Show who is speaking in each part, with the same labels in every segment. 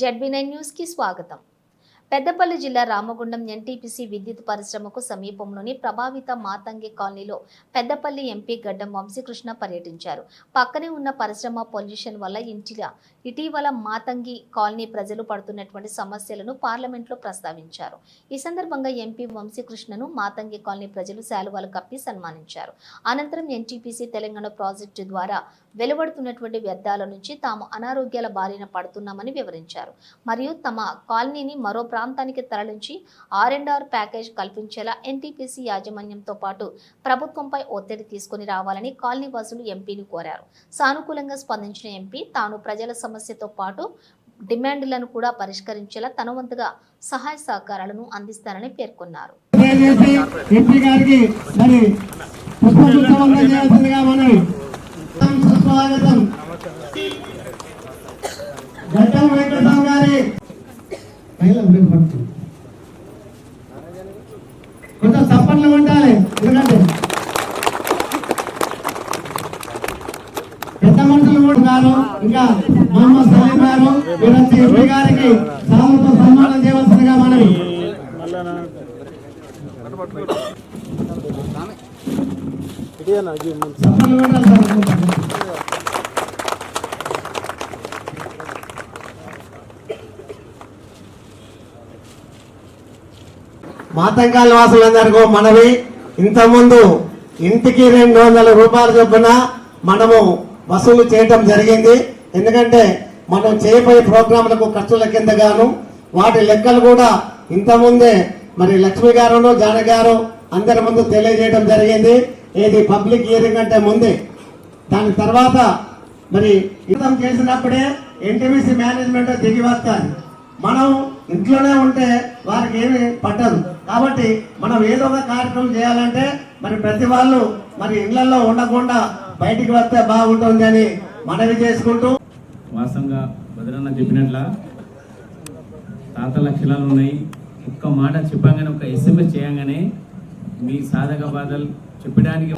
Speaker 1: ZB nine న్యూస్కి స్వాగతం. పెద్దపల్లి జిల్లా రామగుండం ఎన్టీపీసీ విద్యుత్ పరిశ్రమకు సమీపంలోని ప్రభావిత మాతంగి కాలనీలో పెద్దపల్లి ఎంపీ గడ్డం వంశీకృష్ణ పర్యటించారు. పక్కనే ఉన్న పరిశ్రమ పొల్యూషన్ వల్ల ఇంటిల ఇటీవల మాతంగి కాలనీ ప్రజలు పడుతున్నటువంటి సమస్యలను పార్లమెంట్లో ప్రస్తావించారు. ఈ సందర్భంగా ఎంపీ వంశీకృష్ణను మాతంగి కాలనీ ప్రజలు శాలువాలు కప్పి సన్మానించారు. అనంతరం ఎన్టీపీసీ తెలంగాణ ప్రాజెక్టు ద్వారా వెలువడుతున్నటువంటి వ్యర్థాల నుంచి తాము అనారోగ్యాల బారిన పడుతున్నామని వివరించారు. మరియు తమ కాలనీని మరో ప్రాంతానికి తరలించి ఆర్ అండ్ ఆర్ ప్యాకేజ్ కల్పించేలా ఎన్టీపీసీ యాజమాన్యంతో పాటు ప్రభుత్వంపై ఒత్తిడి తీసుకుని రావాలని కాలనీ వాసులు ఎంపీని కోరారు. సానుకూలంగా స్పందించిన ఎంపీ తాను ప్రజల సమస్యతో పాటు డిమాండ్లను కూడా పరిష్కరించేలా తన వంతుగా సహాయ సహకారాలను అందిస్తారని పేర్కొన్నారు.
Speaker 2: దయచేసి పుష్పగుచ్చం అందజేయాల్సిందిగా మనవి సుస్వాగతం గడ్డం వెంకటరావు గారి పైన ఉరికి పడుతుంది కొంచెం చప్పట్లు ఉండాలి ఎందుకంటే పెద్ద గారు ఇంకా మహమ్మద్ సలీం గారు వీరొచ్చి ఎంపీ గారికి సాగుతో సన్మానం చేయవలసిందిగా మనవి మాతంకాల వాసులందరికీ మనవి. ఇంతకుముందు ఇంటికి రెండు వందల రూపాయలు చొప్పున మనము వసూలు చేయటం జరిగింది. ఎందుకంటే మనం చేయబోయే ప్రోగ్రాంలకు ఖర్చుల కింద గాను వాటి లెక్కలు కూడా ఇంతకుముందే మరి లక్ష్మి గారును జాన గారు అందరి ముందు తెలియజేయడం జరిగింది. ఇది పబ్లిక్ హియరింగ్ అంటే ముందే. దాని తర్వాత మరి యుద్ధం చేసినప్పుడే ఎన్టీవీసీ మేనేజ్మెంట్ దిగి వస్తారు. మనం ఇంట్లోనే ఉంటే వారికి ఏమి పట్టదు. కాబట్టి మనం ఏదో ఒక కార్యక్రమం చేయాలంటే మరి ప్రతి వాళ్ళు మరి ఇళ్ళలో ఉండకుండా బయటికి వస్తే బాగుంటుంది అని మనవి చేసుకుంటూ
Speaker 3: వాస్తవంగా భద్రన్న చెప్పినట్ల తాతల శిలాలు ఉన్నాయి ఒక్క మాట చెప్పగానే ఒక ఎస్ఎంఎస్ చేయగానే మీ సాధక బాధలు చెప్పడానికి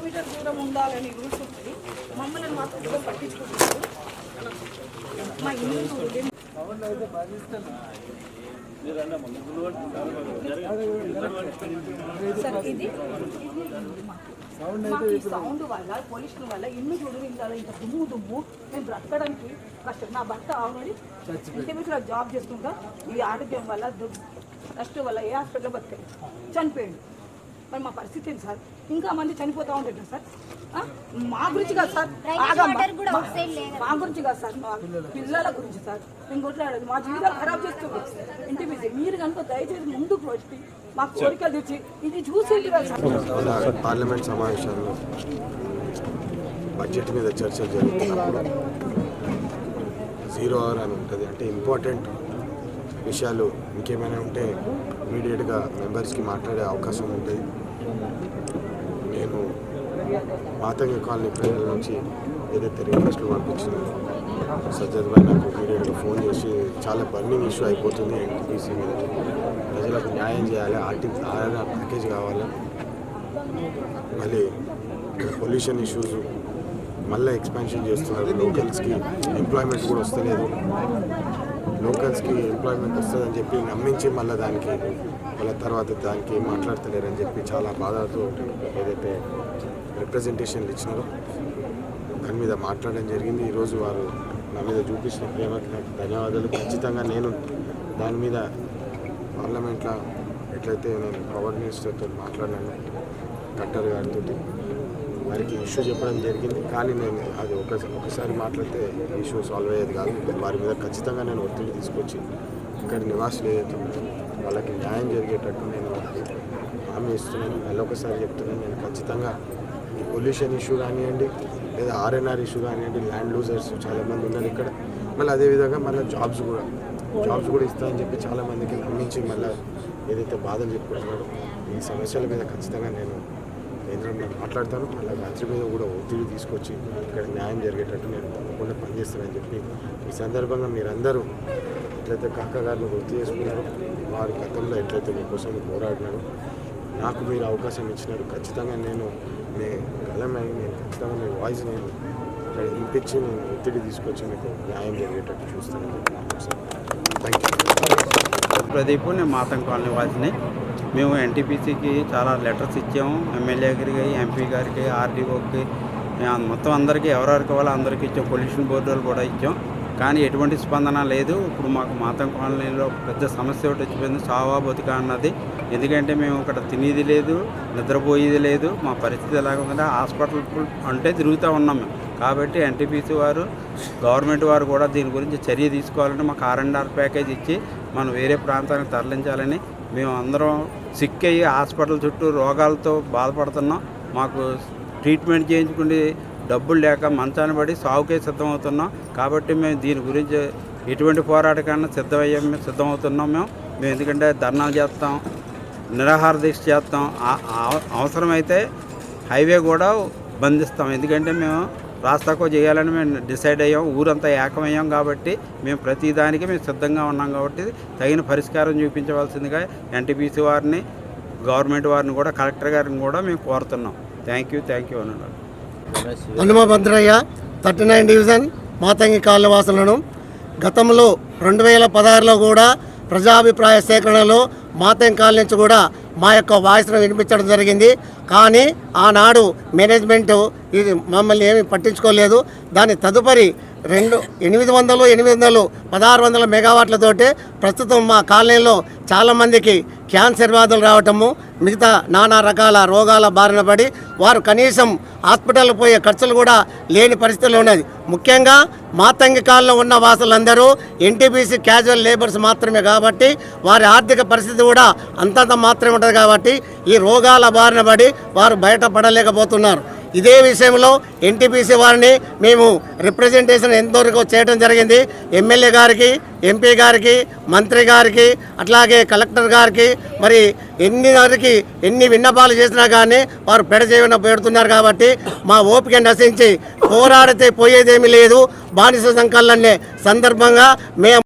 Speaker 4: కిలోమీటర్ దూరం ఉండాలని రూల్స్ ఉంటుంది మమ్మల్ని మాత్రం కూడా పట్టించుకుంటున్నారు మా ఇల్లు సార్ ఇది మాకు ఈ సౌండ్ వల్ల పొల్యూషన్ వల్ల ఇన్ని చూడు ఇంకా ఇంత దుమ్ము దుమ్ము. నేను బ్రతకడానికి కష్టం. నా భర్త ఆల్రెడీ ఇంటర్వ్యూలో జాబ్ చేసుకుంటా ఈ ఆరోగ్యం వల్ల కష్టం వల్ల ఏ హాస్పిటల్ బతకలేదు. చనిపోయాడు. మరి మా పరిస్థితి ఏంటి సార్? ఇంకా మంది చనిపోతా ఉంటారు సార్? మా గురించి కాదు సార్. మా- గురించి కాదు సార్. మా పిల్లల గురించి సార్. మేము కొట్లాడదు మా జీవితాలు ఖరాబ్ చేస్తుంది. ఇంటి మీద మీరు కనుక దయచేసి ముందుకు వచ్చి మా కోరికలు తెచ్చి ఇది చూసి
Speaker 5: పార్లమెంట్ సమావేశాల్లో బడ్జెట్ మీద చర్చలు జరుగుతున్నప్పుడు జీరో అవర్ అని ఉంటుంది. అంటే ఇంపార్టెంట్ విషయాలు ఇంకేమైనా ఉంటే ఇమీడియట్గా మెంబర్స్కి మాట్లాడే అవకాశం ఉంటుంది నేను మాతంగి కాలనీ ప్రజల నుంచి ఏదైతే రిక్వెస్ట్లు పంపించిందో సజ్జద్ భాయ్ నాకు ఇమీడియట్గా ఫోన్ చేసి చాలా బర్నింగ్ ఇష్యూ అయిపోతుంది ఎన్టీపీసీ మీద. ప్రజలకు న్యాయం చేయాలి ఆర్టీ ఆర్ఆర్ ప్యాకేజ్ కావాలి. మళ్ళీ పొల్యూషన్ ఇష్యూస్ మళ్ళీ ఎక్స్పాన్షన్ చేస్తున్నారు. లోకల్స్కి ఎంప్లాయ్మెంట్ కూడా వస్తలేదు. లోకల్స్కి ఎంప్లాయ్మెంట్ వస్తుందని చెప్పి నమ్మించి మళ్ళీ దానికి మళ్ళీ తర్వాత దానికి ఏం మాట్లాడతలేరని చెప్పి చాలా బాధతో ఏదైతే రిప్రజెంటేషన్లు ఇచ్చినారో దాని మీద మాట్లాడడం జరిగింది. ఈరోజు వారు నా మీద చూపించిన ప్రేమకి నాకు ధన్యవాదాలు. ఖచ్చితంగా నేను దాని మీద పార్లమెంట్లో ఎట్లయితే నేను పవర్ మినిస్టర్తో మాట్లాడినాను కలెక్టర్ గారితో వారికి ఇష్యూ చెప్పడం జరిగింది. కానీ నేను అది ఒక ఒకసారి మాట్లాడితే ఇష్యూ సాల్వ్ అయ్యేది కాదు. వారి మీద ఖచ్చితంగా నేను ఒత్తిడి తీసుకొచ్చి ఇక్కడ నివాసులు ఏదైతే వాళ్ళకి న్యాయం జరిగేటట్టు నేను హామీ ఇస్తున్నాను. మళ్ళీ ఒకసారి చెప్తున్నాను. నేను ఖచ్చితంగా ఈ పొల్యూషన్ ఇష్యూ కానివ్వండి లేదా ఆర్ఎన్ఆర్ ఇష్యూ కానివ్వండి ల్యాండ్ లూజర్స్ చాలామంది ఉన్నారు ఇక్కడ. మళ్ళీ అదేవిధంగా మళ్ళీ జాబ్స్ కూడా జాబ్స్ కూడా ఇస్తామని చెప్పి చాలామందికి నమ్మించి మళ్ళీ ఏదైతే బాధలు చెప్పుకుంటున్నాడో ఈ సమస్యల మీద ఖచ్చితంగా నేను కేంద్రం నేను మాట్లాడతాను అలాగే రాత్రి మీద కూడా ఒత్తిడి తీసుకొచ్చి ఇక్కడ న్యాయం జరిగేటట్టు నేను తప్పకుండా పనిచేస్తానని చెప్పి ఈ సందర్భంగా మీరందరూ ఎట్లయితే కాకగారిని గుర్తు చేసుకున్నారో వారి గతంలో ఎట్లయితే మీకోసం పోరాడినారో నాకు మీరు అవకాశం ఇచ్చినారు. ఖచ్చితంగా నేను మీ గలమై నేను ఖచ్చితంగా మీ వాయిస్ నేను ఇక్కడ వినిపించి నేను ఒత్తిడి తీసుకొచ్చి మీకు న్యాయం జరిగేటట్టు చూస్తాను థ్యాంక్ యూ
Speaker 6: ప్రదీప్ నేను మాతం కాలనీ వాసిని మేము ఎన్టీపీసీకి చాలా లెటర్స్ ఇచ్చాము ఎమ్మెల్యే గారికి ఎంపీ గారికి ఆర్డీఓకి మొత్తం అందరికీ ఎవరెవరికి వాళ్ళు అందరికీ ఇచ్చాం పొల్యూషన్ బోర్డు కూడా ఇచ్చాం. కానీ ఎటువంటి స్పందన లేదు. ఇప్పుడు మాకు మాతం కాలనీలో పెద్ద సమస్య ఒకటి వచ్చిపోయింది సావా బతుక అన్నది. ఎందుకంటే మేము ఇక్కడ తినేది లేదు నిద్రపోయేది లేదు. మా పరిస్థితి ఎలాగ ఉందంటే హాస్పిటల్ అంటే తిరుగుతూ ఉన్నాం మేము. కాబట్టి ఎన్టీపీసీ వారు గవర్నమెంట్ వారు కూడా దీని గురించి చర్య తీసుకోవాలని మాకు ఆర్ అండ్ ఆర్ ప్యాకేజ్ ఇచ్చి మనం వేరే ప్రాంతానికి తరలించాలని మేము అందరం సిక్ అయ్యి హాస్పిటల్ చుట్టూ రోగాలతో బాధపడుతున్నాం. మాకు ట్రీట్మెంట్ చేయించుకుని డబ్బులు లేక మంచాన్ని పడి సాగుకే సిద్ధమవుతున్నాం. కాబట్టి మేము దీని గురించి ఎటువంటి పోరాటకన్నా సిద్ధమయ్యే సిద్ధమవుతున్నాం మేము. మేము ఎందుకంటే ధర్నాలు చేస్తాం నిరాహార దీక్ష చేస్తాం. అవసరమైతే హైవే కూడా బంధిస్తాం. ఎందుకంటే మేము రాస్తాకో చేయాలని మేము డిసైడ్ అయ్యాం. ఊరంతా ఏకమయ్యాం కాబట్టి మేము ప్రతిదానికి మేము సిద్ధంగా ఉన్నాం కాబట్టి తగిన పరిష్కారం చూపించవలసిందిగా ఎన్టీపీసీ వారిని గవర్నమెంట్ వారిని కూడా కలెక్టర్ గారిని కూడా మేము కోరుతున్నాం. థ్యాంక్ యూ థ్యాంక్ యూ అన్నారు
Speaker 2: Hanumabhadrayya thirty nine division Matangi colony వాసులను గతంలో రెండు వేల పదహారులో కూడా ప్రజాభిప్రాయ సేకరణలో మాతంగి నుంచి కూడా మా యొక్క వాయిస్ను వినిపించడం జరిగింది. కానీ ఆనాడు మేనేజ్మెంట్ ఇది మమ్మల్ని ఏమీ పట్టించుకోలేదు. దాని తదుపరి రెండు ఎనిమిది వందలు ఎనిమిది వందలు పదహారు వందల మెగావాట్లతోటి ప్రస్తుతం మా కాలనీలో చాలామందికి క్యాన్సర్ వ్యాధులు రావటము మిగతా నానా రకాల రోగాల బారిన పడి వారు కనీసం హాస్పిటల్ పోయే ఖర్చులు కూడా లేని పరిస్థితుల్లో ఉన్నది. ముఖ్యంగా మాతంగి ఉన్న వాసులందరూ ఎన్టీపీసీ క్యాజువల్ లేబర్స్ మాత్రమే కాబట్టి వారి ఆర్థిక పరిస్థితి కూడా అంతంత మాత్రమే ఉంటుంది కాబట్టి ఈ రోగాల బారిన పడి వారు బయటపడలేకపోతున్నారు. ఇదే విషయంలో ఎన్టీపీసీ వారిని మేము రిప్రజెంటేషన్ ఎంతవరకు చేయడం జరిగింది ఎమ్మెల్యే గారికి ఎంపీ గారికి మంత్రి గారికి అట్లాగే కలెక్టర్ గారికి మరి ఎన్ని వారికి ఎన్ని విన్నపాలు చేసినా కానీ వారు పెడచేయన పెడుతున్నారు కాబట్టి మా ఓపిక నశించి పోరాడితే పోయేదేమీ లేదు. బానిస సంకలనే సందర్భంగా మేము